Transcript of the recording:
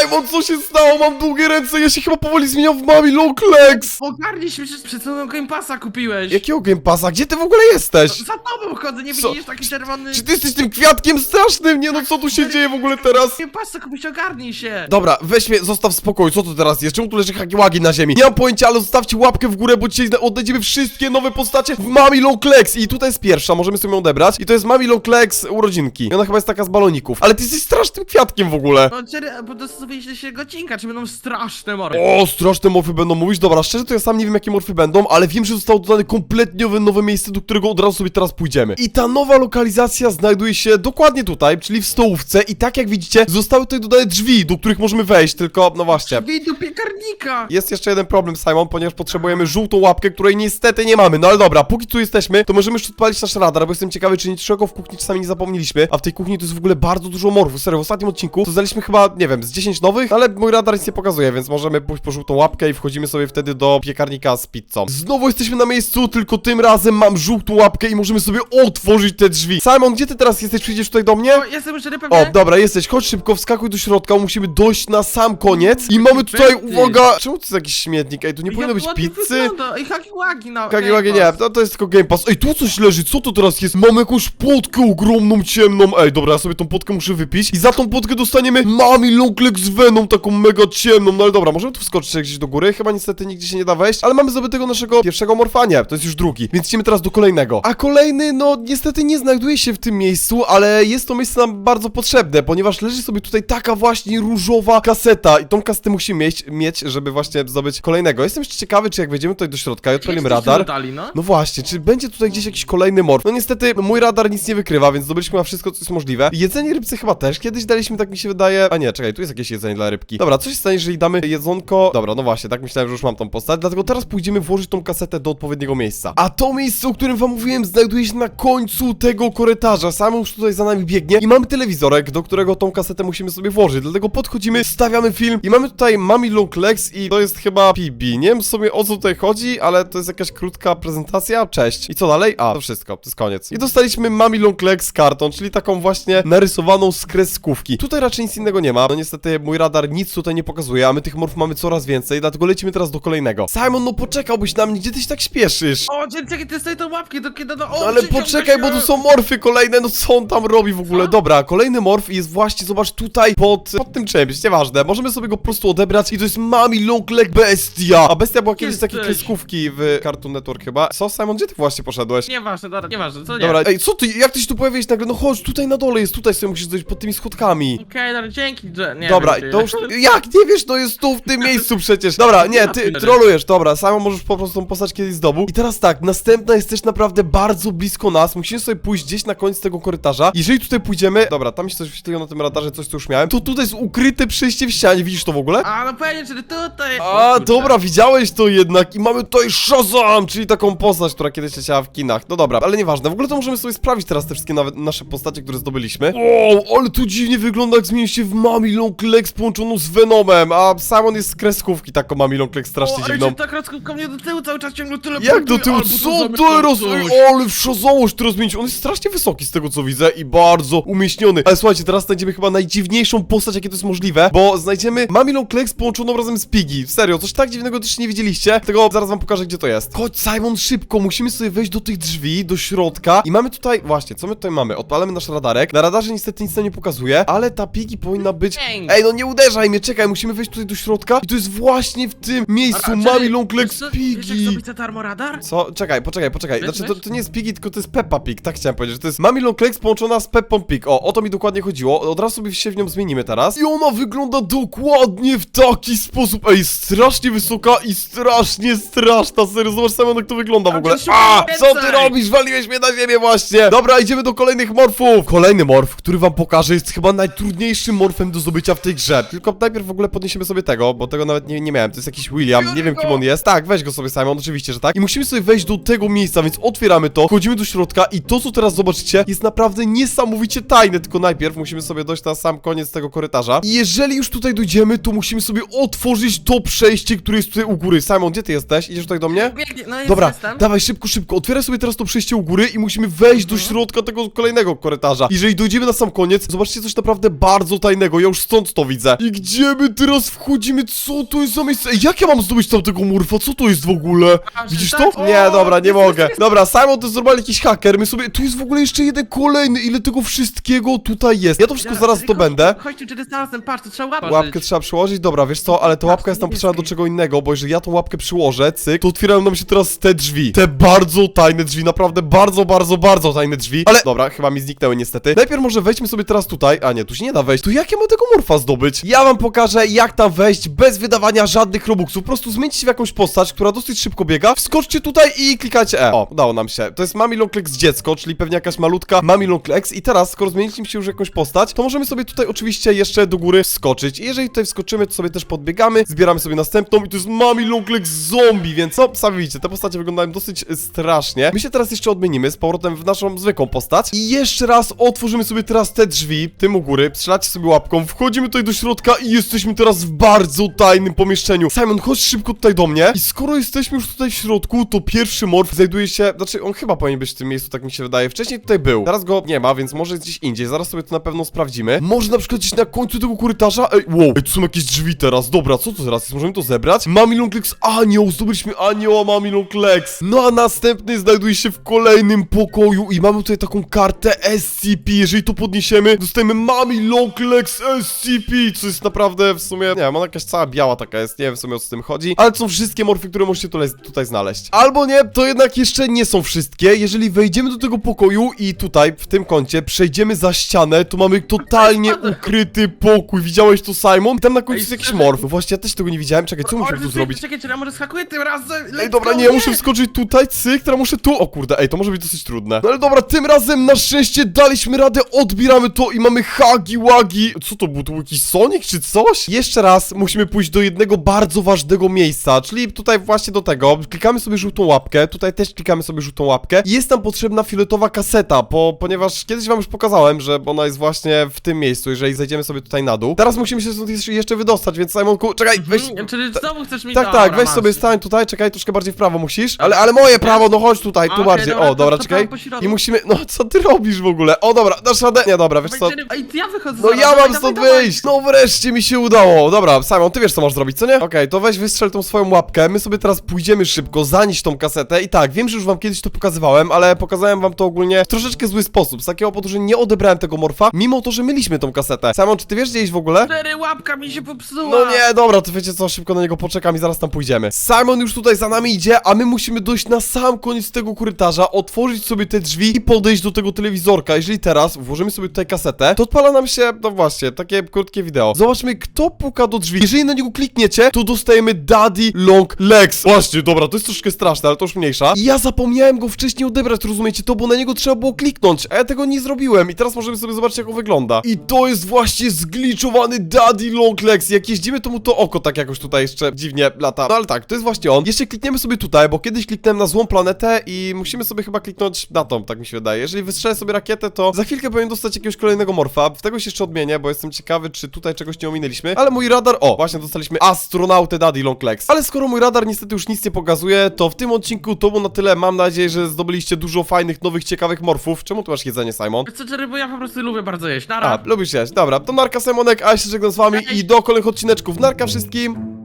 Simon, co się stało? Mam długie ręce, ja się chyba powoli zmieniam w Mami Legs! Ogarnij się, przed chwilą Game Passa kupiłeś. Jakiego Game Passa? Gdzie ty w ogóle jesteś? Za tobą chodzę, nie Co? widzisz taki czerwony... Czy ty jesteś tym kwiatkiem strasznym? Nie no, co tu się dzieje w ogóle teraz? Game Passa kupić, ogarnij się. Dobra, weź mnie, zostaw w spokoju, co to teraz jest? Czemu tu leży hakiłagi na ziemi? Nie mam pojęcia, ale zostawcie łapkę w górę, bo dzisiaj odnajdziemy wszystkie nowe postacie w Mami Legs I tutaj jest pierwsza, możemy sobie ją odebrać I to jest Mami Legs urodzinki I ona chyba jest taka z baloników Ale ty jesteś strasznym kwiatkiem w ogóle No, bo dostosowaliście się gocinka, czy będą straszne mory. O, straszne morfy będą mówić. Dobra, szczerze to ja sam nie wiem jakie morfy będą, ale wiem, że zostało dodane kompletnie nowe, miejsce, do którego od razu sobie teraz pójdziemy. I ta nowa lokalizacja znajduje się dokładnie tutaj, czyli w stołówce i tak jak widzicie, zostały tutaj dodane drzwi, do których możemy wejść, tylko no właśnie. Drzwi do piekarnika. Jest jeszcze jeden problem, Simon, ponieważ potrzebujemy żółtą łapkę, której niestety nie mamy. No ale dobra, póki tu jesteśmy, to możemy już odpalić nasz radar, bo jestem ciekawy, czy niczego w kuchni czasami nie zapomnieliśmy. A w tej kuchni to jest w ogóle bardzo dużo morfów. Serio, w ostatnim odcinku to zdaliśmy chyba, nie wiem, z 10 nowych, ale mój radar nic nie pokazuje, więc możemy pójść po żółtą łapkę i wchodzimy sobie wtedy do piekarnika z pizzą. Znowu jesteśmy na miejscu, tylko tym razem mam żółtą łapkę i możemy sobie otworzyć te drzwi. Simon, gdzie ty teraz jesteś? Przyjdziesz tutaj do mnie? O, jestem już pewnie. O, dobra, jesteś, chodź szybko, wskakuj do środka, musimy dojść na sam koniec i mamy tutaj, uwaga, czemu to jest jakiś śmietnik? Ej, tu nie powinno być pizzy? I haki łagi na Kagi Game łagi nie, to, to jest tylko Game Pass. Ej, tu coś leży, co to teraz jest? Mamy jakąś potkę ogromną, ciemną. Ej, dobra, ja sobie tą potkę muszę wypić. I za tą potkę dostaniemy Mami Long Leg z Venom, taką mega ciemną. No ale dobra, możemy tu wskoczyć gdzieś do góry. Chyba niestety nigdzie się nie da wejść, ale mamy zdobytego naszego pierwszego morfania. To jest już drugi, więc idziemy teraz do kolejnego. A kolejny, no niestety nie znajduje się w tym miejscu, ale jest to miejsce nam bardzo potrzebne, ponieważ leży sobie tutaj taka właśnie różowa kaseta i tą kasetę musimy mieć, mieć żeby właśnie zdobyć kolejnego. Jestem jeszcze ciekawy, czy jak wejdziemy tutaj do środka i odpalimy Jest coś radar, dodali, no? no właśnie, czy będzie tutaj gdzieś jakiś kolejny morf? No niestety, mój radar nic nie wykrywa, więc zdobyliśmy na wszystko, co jest możliwe. Jedzenie rybce chyba też kiedyś daliśmy, tak mi się wydaje. A nie, czekaj, tu jest jakieś jedzenie dla rybki. Dobra, co się stanie, jeżeli damy jedzonko? Dobra, no właśnie, tak myślałem, że już mam tą postać, dlatego teraz pójdziemy włożyć tą kasetę do odpowiedniego miejsca. A to miejsce, o którym wam mówiłem, znajduje się na końcu tego korytarza. Sam już tutaj za nami biegnie i mamy telewizorek, do którego tą kasetę musimy sobie włożyć. Dlatego podchodzimy, stawiamy film i mamy tutaj Mami Long Legs i to jest chyba PB. Nie wiem sobie o co tutaj chodzi, ale to jest jakaś krótka prezentacja. Cześć. I co dalej? A, to wszystko, to jest koniec. I dostaliśmy Mami Long Legs karton, czyli taką właśnie narysowaną z kreskówki. Tutaj raczej nic innego nie ma. No niestety mój radar nic tutaj nie pokazuje, a my tych morf mamy coraz więcej, dlatego lecimy teraz do kolejnego. Simon, no poczekałbyś na mnie, gdzie ty się tak śpieszysz? O, czekaj, ty stoi tą łapkę, do kiedy do... O, No ale poczekaj, się. bo tu są morfy kolejne, no co on tam robi w ogóle? Co? Dobra, kolejny morf jest właśnie, zobacz, tutaj pod, pod tym czymś, nieważne. Możemy sobie go po prostu odebrać i to jest Mami Long Leg Bestia. A Bestia była kiedyś z takiej Jesteś. kreskówki w Cartoon Network chyba. Co, Simon, gdzie ty właśnie poszedłeś? Nieważne, dobra, nieważne, co nie? Dobra, ej, co ty, jak ty się tu pojawiłeś nagle? No chodź, tutaj na dole jest, tutaj sobie musisz dojść pod tymi schodkami. Okej, dobra, dzięki, Jerry. Nie Dobra, to już, jak, nie wiesz, to jest tu w tym miejscu przecież. Dobra, nie, ty trolujesz, dobra, Simon możesz po prostu tą postać kiedyś zdobył. I teraz tak, następna jest też naprawdę bardzo blisko nas, musimy sobie pójść gdzieś na koniec tego korytarza. Jeżeli tutaj pójdziemy, dobra, tam się coś wyświetliło na tym radarze, coś co już miałem, to tutaj jest ukryte przejście w ścianie, widzisz to w ogóle? A, no pewnie, Jerry, tutaj... A, kurczę. dobra, widziałeś to jednak i mamy tutaj Shazam, czyli taką postać, która kiedyś leciała w kinach. No dobra, ale nieważne, w ogóle to możemy sobie sprawdzić teraz te wszystkie nawet nasze postacie, które zdobyliśmy. O, ale tu dziwnie wygląda, jak zmienił się w Mami Long Połączoną z Venomem, a Simon jest z kreskówki, taką Mami Long Legs strasznie O, ale dziwną. ta kreskówka mnie do tyłu cały czas ciągle tyle Jak do tyłu? Co teraz? Ale wszazałość teraz zmienić. On jest strasznie wysoki z tego co widzę i bardzo umieśniony. Ale słuchajcie, teraz znajdziemy chyba najdziwniejszą postać, jakie to jest możliwe, bo znajdziemy Mami Long Legs połączoną razem z Piggy. Serio, coś tak dziwnego też nie widzieliście. Tego zaraz wam pokażę, gdzie to jest. Chodź, Simon, szybko, musimy sobie wejść do tych drzwi, do środka i mamy tutaj, właśnie, co my tutaj mamy? Odpalamy nasz radarek. Na radarze niestety nic nam nie pokazuje, ale ta Piggy powinna być... Ej, no nie uderzaj mnie, czekaj, musimy wejść tutaj do środka i to jest właśnie w tym miejscu Mami Long Legs Wiesz armoradar? Co? Czekaj, poczekaj, poczekaj. Wiesz, Znaczy, to, wiesz? to nie jest Piggy, tylko to jest Peppa Pig, tak chciałem powiedzieć. że To jest Mami Long Legs połączona z Peppą Pig. O, o to mi dokładnie chodziło. Od razu sobie się w nią zmienimy teraz. I ona wygląda dokładnie w taki sposób. Ej, strasznie wysoka i strasznie straszna. Serio, zobacz sam jak to wygląda w ogóle. A, co ty więcej. robisz? Waliłeś mnie na ziemię właśnie. Dobra, idziemy do kolejnych morfów. Kolejny morf, który wam pokażę, jest chyba najtrudniejszym morfem do zdobycia w tej grze. Tylko najpierw w ogóle podniesiemy sobie tego, bo tego nawet nie, nie miałem. To jest jakiś William, nie wiem kim on jest. Tak, weź go sobie Simon, oczywiście, że tak. I musimy sobie wejść do tego miejsca, więc otwieramy to, wchodzimy do środka i to, co teraz zobaczycie, jest naprawdę niesamowicie tajne. Tylko najpierw musimy sobie dojść na sam koniec tego korytarza. I jeżeli już tutaj dojdziemy, to musimy sobie otworzyć to przejście, które jest tutaj u góry. Simon, gdzie ty jesteś? Idziesz tutaj do mnie? Biegnie, no jest, Dobra, jestem. dawaj szybko, szybko. Otwieraj sobie teraz to przejście u góry i musimy wejść do środka tego kolejnego korytarza. Jeżeli dojdziemy na sam koniec, zobaczcie coś naprawdę bardzo tajnego. Ja już stąd to widzę. I gdzie my teraz wchodzimy? Co to jest za miejsce? Ej, jak ja mam zdobyć tamtego morfa? Co to jest w ogóle? A, że Widzisz tak? to? O, Nie, dobra, nie jest, mogę. jest, jest. Dobra, Simon to jest normalnie jakiś haker. My sobie... Tu jest w ogóle jeszcze jeden kolejny. Ile tego wszystkiego tutaj jest? Ja to wszystko zaraz tylko- zdobędę. Chodź tu, czy ty znalazłem, patrz, to trzeba łapać. Łapkę trzeba przyłożyć, dobra, wiesz co, ale ta łapka jest nam potrzebna do czego innego, bo jeżeli ja tą łapkę przyłożę, cyk, to otwierają nam się teraz te drzwi. Te bardzo tajne drzwi, naprawdę bardzo, bardzo, bardzo tajne drzwi. Ale, dobra, chyba mi zniknęły niestety. Najpierw może wejdźmy sobie teraz tutaj, a nie, tu się nie da wejść. To jak ja mam tego morfa zdobyć? Ja wam pokażę, jak tam wejść bez wydawania żadnych robuxów. Po prostu zmieńcie się w jakąś postać, która dosyć szybko biega, wskoczcie tutaj i klikacie E. O, udało nam się. To jest Mami Longlegs dziecko, czyli pewnie jakaś malutka Mami Longlegs i teraz, skoro zmieniliśmy się już jakąś postać, to możemy sobie tutaj oczywiście jeszcze do góry wskoczyć. I jeżeli tutaj wskoczymy, to sobie też podbiegamy, zbieramy sobie następną i to jest Mami Longlegs zombie, więc no, sami widzicie, te postacie wyglądają dosyć e, strasznie. My się teraz jeszcze odmienimy z powrotem w naszą zwykłą postać i jeszcze raz otworzymy sobie teraz te drzwi, tym u góry, strzelacie sobie łapką, wchodzimy tutaj do środka i jesteśmy teraz w bardzo tajnym pomieszczeniu. Simon, chodź szybko tutaj do mnie i skoro jesteśmy już tutaj w środku, to pierwszy morf znajduje się, znaczy on chyba powinien być w tym miejscu, tak mi się wydaje. Wcześniej tutaj był, teraz go nie ma, więc może gdzieś indziej, zaraz sobie to na pewno sprawdzimy. Może na przykład gdzieś na końcu tego korytarza, ej, wow, ej, tu są jakieś drzwi teraz, dobra, co to teraz jest, możemy to zebrać? Mami Longlegs anioł, zdobyliśmy anioła Mami Longlegs. No a następny znajduje się w kolejnym pokoju i mamy tutaj taką kartę SCP, jeżeli to podniesiemy, dostajemy Mami Longlegs SCP, co jest naprawdę w sumie, nie wiem, ona jakaś cała biała taka jest, nie wiem w sumie o co z tym chodzi, ale są wszystkie morfy, które możecie tutaj, tutaj znaleźć. Albo nie, to jednak jeszcze nie są wszystkie, jeżeli wejdziemy do tego pokoju i tutaj, w tym kącie, przejdziemy za ścianę, to mamy totalnie ukryty pokój, widziałeś to Simon? I tam na końcu jest jakiś morf, właśnie, ja też tego nie widziałem, czekaj, co musimy tu zrobić? Czekaj, czy ja może skakuję tym razem? Ej, dobra, nie, ja muszę wskoczyć tutaj, cyk, teraz muszę tu. O kurde, ej, to może być dosyć trudne. No ale dobra, tym razem na szczęście daliśmy radę, odbieramy to i mamy hagi wagi. Co to był? To był jakiś Sonic czy coś? Jeszcze raz musimy pójść do jednego bardzo ważnego miejsca, czyli tutaj właśnie do tego. Klikamy sobie żółtą łapkę, tutaj też klikamy sobie żółtą łapkę. Jest nam potrzebna fioletowa kaseta, bo, ponieważ kiedyś wam już pokazałem, że ona jest właśnie w tym miejscu, jeżeli zejdziemy sobie tutaj na dół. Teraz musimy się stąd jeszcze- wydostać, więc Simonku, czekaj, weź... Hmm, Czyli znowu chcesz mi Tak, dobra, tak, weź masz. sobie stań tutaj, czekaj, troszkę bardziej w prawo musisz. Ale, ale moje prawo, no chodź tutaj, tu Okej, bardziej. dobra, o, dobra, to- czekaj. prawo po środku. I musimy. No co ty robisz w ogóle? O dobra, dasz radę. Nie, dobra, wiesz co? Ej, ja wychodzę No zaraz, ja dawaj, mam dawaj, stąd dawaj. wyjść! No wreszcie mi się udało! Dobra, Simon, ty wiesz co masz zrobić, co nie? Okej, to weź wystrzel tą swoją łapkę, my sobie teraz pójdziemy szybko, zanieść tą kasetę i tak, wiem, że już wam kiedyś to pokazywałem, ale pokazałem wam to ogólnie w troszeczkę zły sposób, z takiego powodu, że nie odebrałem tego morfa, mimo to, że mieliśmy tą kasetę. Simon, czy ty wiesz gdzieś w ogóle? Cztery łapka mi się popsuła! No nie, dobra, to wiecie co, szybko na niego poczekam i zaraz tam pójdziemy. Simon już tutaj za nami idzie, a my musimy dojść na sam koniec tego korytarza, otworzyć sobie te drzwi i podejść do tego telewizorka. Jeżeli teraz włożymy sobie tutaj kasetę, to odpala nam się, no właśnie, takie krótkie wideo. Zobaczmy, kto puka do drzwi. Jeżeli na niego klikniecie, to dostajemy Daddy Long Legs. Właśnie, dobra, to jest troszkę straszne, ale to już mniejsza. I ja zapomniałem go wcześniej odebrać, rozumiecie to, bo na niego trzeba było kliknąć, a ja tego nie zrobiłem. I teraz możemy sobie zobaczyć, jak on wygląda. I to jest właśnie zgliczowany Daddy Long Legs. Jak jeździmy, to mu to oko tak jakoś tutaj jeszcze dziwnie lata. No ale tak, to jest właśnie on. Jeszcze klikniemy sobie tutaj, bo kiedyś kliknąłem na złą planetę i musimy sobie chyba kliknąć na tą, tak mi się wydaje. Jeżeli wystrzelę sobie rakietę, to za chwilkę powinien dostać jakiegoś kolejnego morfa. W tego się jeszcze odmienię, bo jestem ciekawy, czy tutaj czegoś nie ominęliśmy. Ale mój radar, o, właśnie dostaliśmy astronautę Daddy Long Legs. Ale skoro mój radar niestety już nic nie pokazuje, to w tym odcinku to było na tyle. Mam nadzieję, że zdobyliście dużo fajnych, nowych, ciekawych morfów. Czemu tu masz jedzenie, Simon? Wiesz Co, Jerry, bo ja po prostu lubię bardzo jeść. A, Nara. lubisz jeść. Dobra, to narka Simonek, a ja się żegnam z wami i do kolejnych odcineczków. Narka wszystkim!